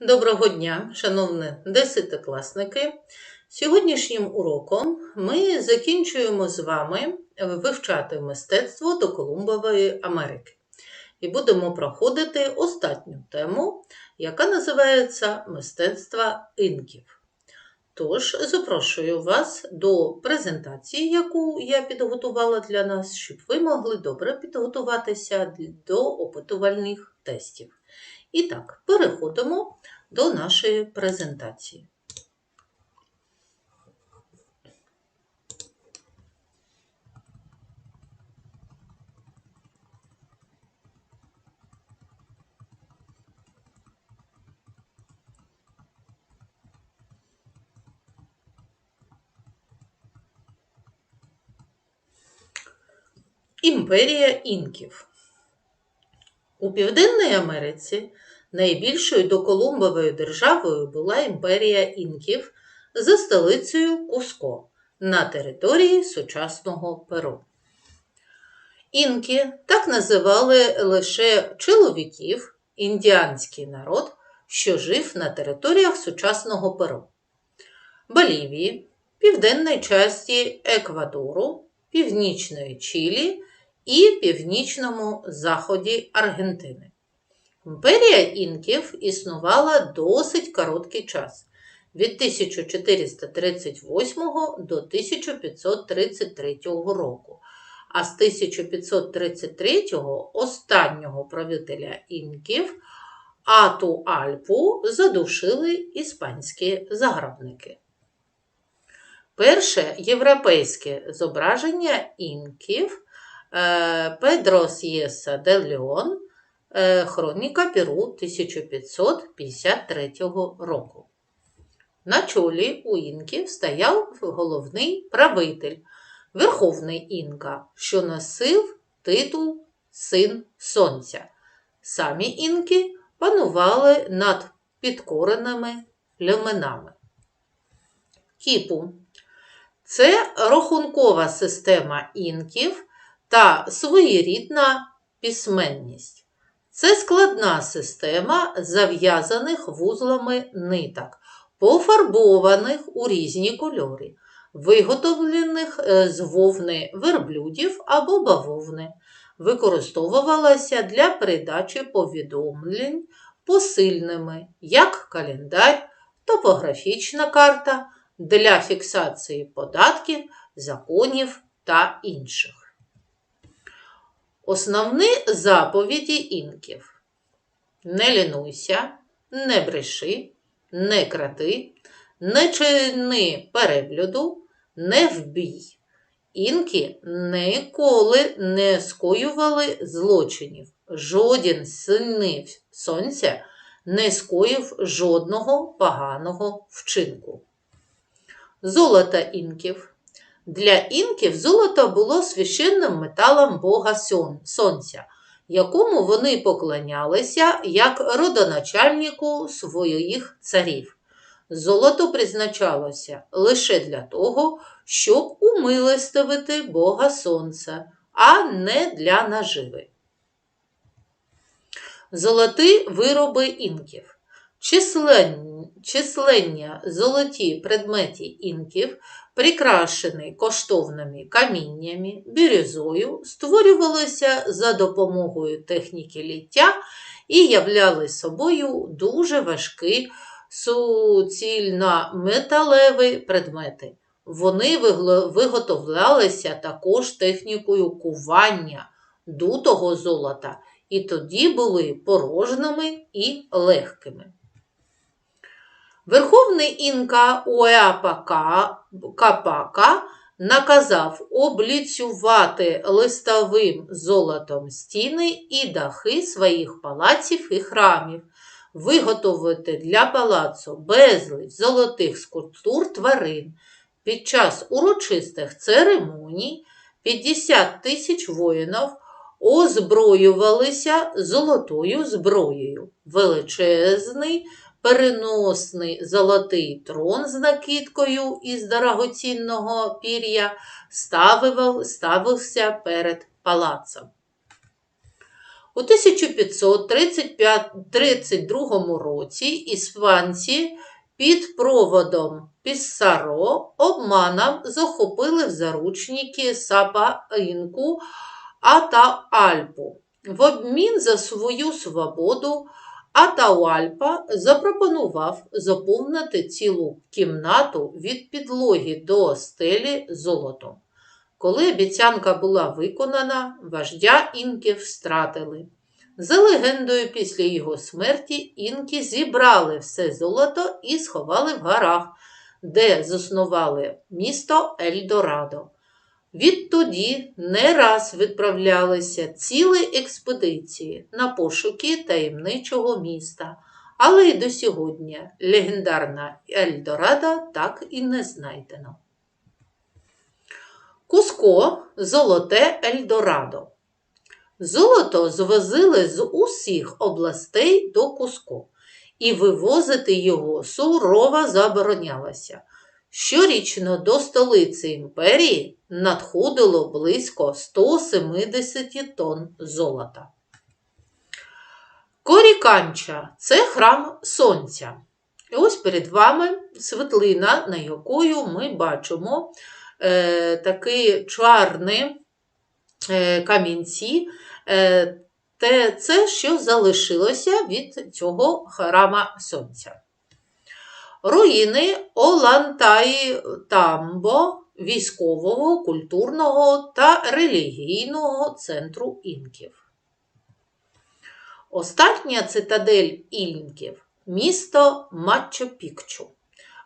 Доброго дня, шановні десятикласники. Сьогоднішнім уроком ми закінчуємо з вами вивчати мистецтво до Колумбової Америки і будемо проходити останню тему, яка називається Мистецтво інків. Тож, запрошую вас до презентації, яку я підготувала для нас, щоб ви могли добре підготуватися до опитувальних тестів. І так, переходимо до нашої презентації. Імперія інків. У Південній Америці найбільшою доколумбовою державою була імперія інків за столицею Куско на території сучасного Перу. Інки так називали лише чоловіків, індіанський народ, що жив на територіях сучасного Перу, Болівії, південної часті Еквадору, Північної Чилі і північному заході Аргентини. Імперія інків існувала досить короткий час від 1438 до 1533 року, а з 1533 останнього правителя інків Ату Альпу задушили іспанські загарбники. Перше європейське зображення інків Педро С'єса де Леон Хроніка Перу 1553 року. На чолі у інків стояв головний правитель, Верховний інка, що носив титул Син Сонця. Самі інки панували над підкореними племенами. Кіпу це рахункова система інків та своєрідна письменність. Це складна система зав'язаних вузлами ниток, пофарбованих у різні кольори, виготовлених з вовни верблюдів або бавовни, використовувалася для передачі повідомлень посильними, як календар, топографічна карта для фіксації податків, законів та інших. Основні заповіді інків: не лінуйся, не бреши, не крати, не чини переблюду, не вбій. Інки ніколи не скоювали злочинів. Жоден синив сонця не скоїв жодного поганого вчинку. Золото інків. Для інків золото було священним металом Бога Сонця, якому вони поклонялися як родоначальнику своїх царів. Золото призначалося лише для того, щоб умилостивити Бога Сонця, а не для наживи. Золоті вироби інків. Численні золоті предмети інків прикрашені коштовними каміннями, бірюзою, створювалися за допомогою техніки ліття і являли собою дуже важкі суцільно металеві предмети. Вони виготовлялися також технікою кування дутого золота, і тоді були порожними і легкими. Верховний інка Уеапака Капака наказав обліцювати листовим золотом стіни і дахи своїх палаців і храмів, виготовити для палацу безліч золотих скульптур тварин. Під час урочистих церемоній 50 тисяч воїнів озброювалися золотою зброєю. Величезний переносний золотий трон з накидкою із дорогоцінного пір'я ставився перед палацом. У 1532 році іспанці під проводом Піссаро обманом захопили в заручники Сапа Інку Атаальпу. В обмін за свою свободу Атауальпа запропонував заповнити цілу кімнату від підлоги до стелі золотом. Коли обіцянка була виконана, вождя інків стратили. За легендою, після його смерті інки зібрали все золото і сховали в горах, де заснували місто Ельдорадо. Відтоді не раз відправлялися цілі експедиції на пошуки таємничого міста, але й до сьогодні легендарна Ельдорадо так і не знайдено. Куско золоте Ельдорадо. Золото звозили з усіх областей до Куско, і вивозити його сурово заборонялося. Щорічно до столиці імперії надходило близько 170 тонн золота. Коріканча це храм сонця. І ось перед вами світлина, на якою ми бачимо е, такі чарні е, камінці. Е, те, це, що залишилося від цього храма сонця. Руїни Олантаї Тамбо військового, культурного та релігійного центру інків. Остання цитадель інків місто Матчо-Пікчу,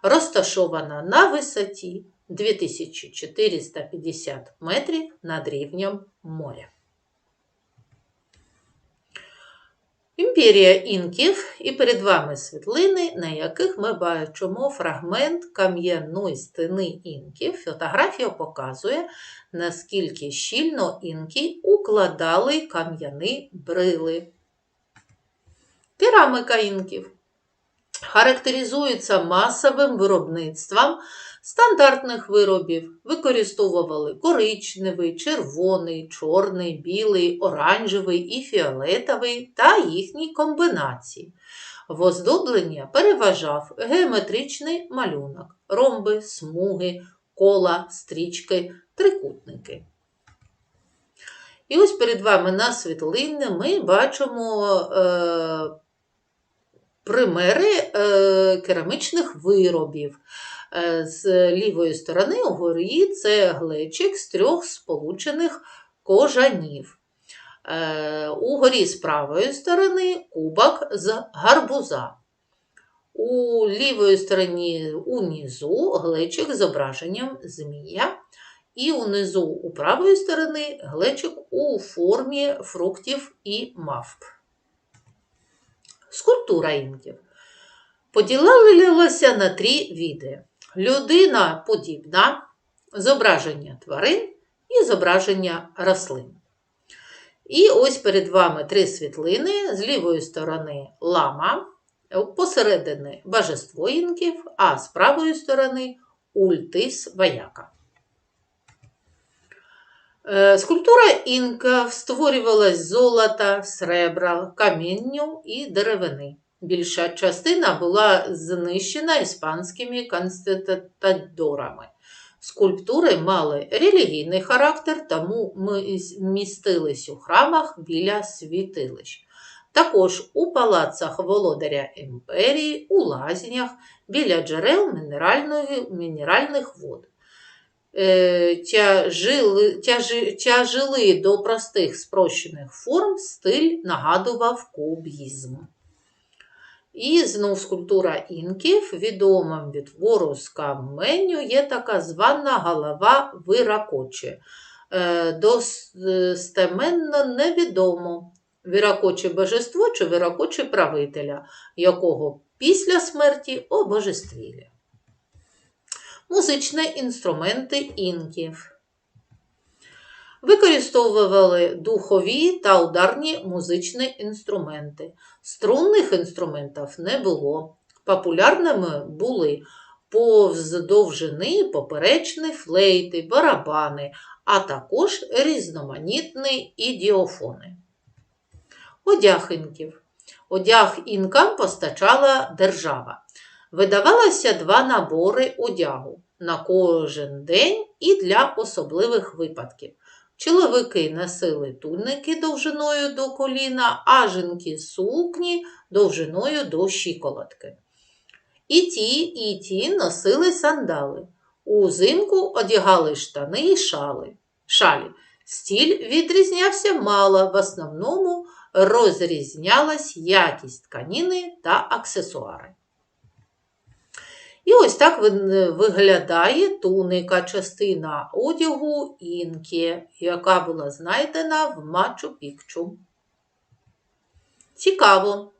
розташована на висоті 2450 метрів над рівнем моря. Імперія інків і перед вами світлини, на яких ми бачимо фрагмент кам'яної стіни інків. Фотографія показує, наскільки щільно інки укладали кам'яні брили. Керамика інків характеризується масовим виробництвом стандартних виробів. Використовували коричневий, червоний, чорний, білий, оранжевий і фіолетовий та їхні комбінації. В оздоблення переважав геометричний малюнок, ромби, смуги, кола, стрічки, трикутники. І ось перед вами на світлині ми бачимо е, примери е, керамічних виробів. Е, з лівої сторони угорі це глечик з трьох сполучених кожанів. Е, угорі з правої сторони кубок з гарбуза. У лівої стороні унизу глечик з зображенням змія. І унизу у правої сторони глечик у формі фруктів і мавп. Скульптура інків поділилася на три віди: людина подібна, зображення тварин і зображення рослин. І ось перед вами три світлини, з лівої сторони лама, посередині божество інків, а з правої сторони ультис вояка. Е, скульптура інка створювалась золота, сребра, камінню і деревини. Більша частина була знищена іспанськими конститадорами. Скульптури мали релігійний характер, тому ми містились у храмах біля світилищ. Також у палацах володаря імперії, у лазнях, біля джерел мінеральних вод. Е, тяжили, тяжи, тяжили до простих спрощених форм, стиль нагадував кубізм. І знов скульптура інків, відомим відтвору з каменю, є така звана голова виракочі. Е, достеменно невідомо, виракоче божество чи виракоче правителя, якого після смерті обожествілі музичні інструменти інків. Використовували духові та ударні музичні інструменти. Струнних інструментів не було. Популярними були повздовжини, поперечні флейти, барабани, а також різноманітні ідіофони. Одяг інків. Одяг інкам постачала держава. Видавалося два набори одягу на кожен день і для особливих випадків. Чоловіки носили туники довжиною до коліна, а жінки сукні довжиною до щиколотки. І ті, і ті носили сандали. Узимку одягали штани і шали. шалі. Стіль відрізнявся мало, в основному розрізнялась якість тканини та аксесуари. І ось так виглядає туника частина одягу інкі, яка була знайдена в Мачу Пікчу. Цікаво.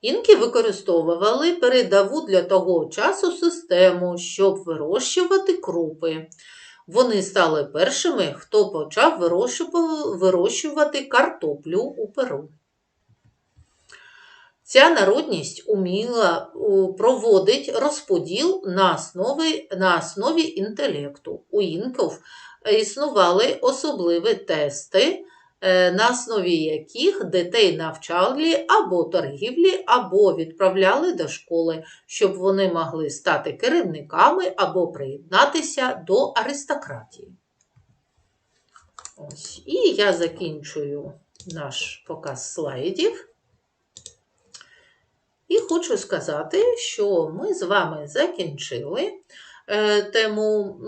Інки використовували передову для того часу систему, щоб вирощувати крупи. Вони стали першими, хто почав вирощувати картоплю у Перу. Ця народність уміла проводить розподіл на основі, на основі інтелекту. У інків існували особливі тести, е, на основі яких дітей навчали або торгівлі, або відправляли до школи, щоб вони могли стати керівниками або приєднатися до аристократії. Ось. І я закінчую наш показ слайдів. І хочу сказати, що ми з вами закінчили е, тему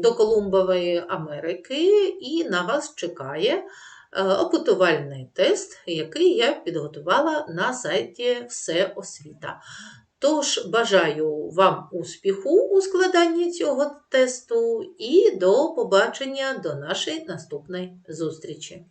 доколумбової Америки, і на вас чекає е, опитувальний тест, який я підготувала на сайті Всеосвіта. Тож, бажаю вам успіху у складанні цього тесту і до побачення до нашої наступної зустрічі!